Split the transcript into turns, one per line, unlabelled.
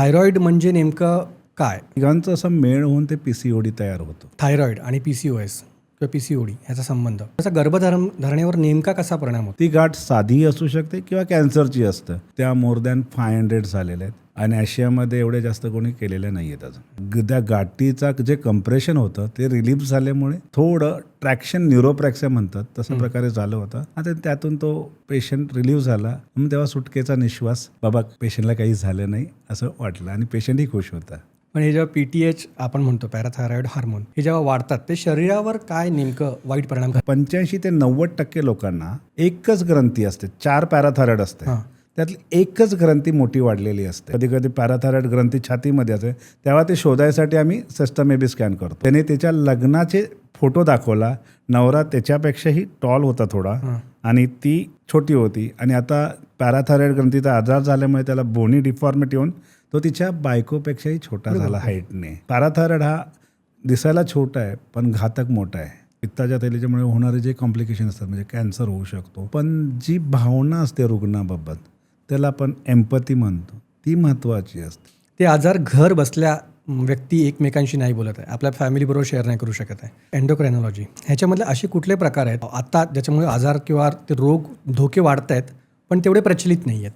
Thyroid म्हणजे नेमकं काय?
तिघांचं असं मेळ होऊन ते पी सी ओडी तयार होतं.
थायरॉइड आणि पी सी ओ एस किंवा पी सी ओ डी ह्याचा संबंध. त्याचा गर्भधारण धरणेवर नेमका कसा परिणाम होतो?
ती गाठ साधी असू शकते किंवा कॅन्सरची असतं. त्या मोर दॅन फाय हंड्रेड झालेल्या आहेत. आणि आशियामध्ये एवढे जास्त कोणी केलेले नाही आहेत अजून त्या गाठीचा जे कंप्रेशन होतं ते रिलीफ झाल्यामुळे थोडं ट्रॅक्शन न्यूरोप्रॅक्सिया म्हणतात तसं प्रकारे झालं होतं. आता त्यातून तो पेशंट रिलीव्ह झाला. मग तेव्हा सुटकेचा निश्वास बाबा पेशंटला काही झालं नाही असं वाटलं. आणि पेशंटही खुश होता.
पण हे जेव्हा पी टी एच आपण म्हणतो पॅराथायरॉइड हार्मोन हे जेव्हा वाढतात ते शरीरावर काय नेमकं वाईट परिणाम
पंच्याऐंशी ते नव्वद टक्के लोकांना एकच ग्रंथी असते चार पॅराथायरॉइड असते. त्यातली एकच ग्रंथी मोठी वाढलेली असते. कधी कधी पॅराथायरॉइड ग्रंथी छातीमध्ये असते. तेव्हा ते शोधायसाठी आम्ही सिस्टमेबी स्कॅन करतो. त्याने त्याच्या लग्नाचे फोटो दाखवला. नवरा त्याच्यापेक्षाही टॉल होता थोडा. आणि ती छोटी होती. आणि आता पॅराथायरॉइड ग्रंथीचा आजार झाल्यामुळे त्याला बोनी डिफॉर्मिटी होऊन तो तिच्या बायकोपेक्षाही छोटा झाला हाईटने. पॅराथायरॉइड हा दिसायला छोटा आहे पण घातक मोठा आहे. पित्ताच्या थैलीच्यामुळे होणारे जे कॉम्प्लिकेशन असतात म्हणजे कॅन्सर होऊ शकतो. पण जी भावना असते रुग्णाबाबत त्याला आपण एम्पती म्हणतो. ती महत्त्वाची असते.
ते आजार घर बसल्या व्यक्ती एकमेकांशी नाही बोलत आहे. आपल्या फॅमिलीबरोबर शेअर नाही करू शकत आहे. एन्डोक्रायनॉलॉजी ह्याच्यामधले असे कुठले प्रकार आहेत? आता ज्याच्यामुळे आजार किंवा ते रोग धोके वाढत आहेत पण तेवढे प्रचलित नाही आहेत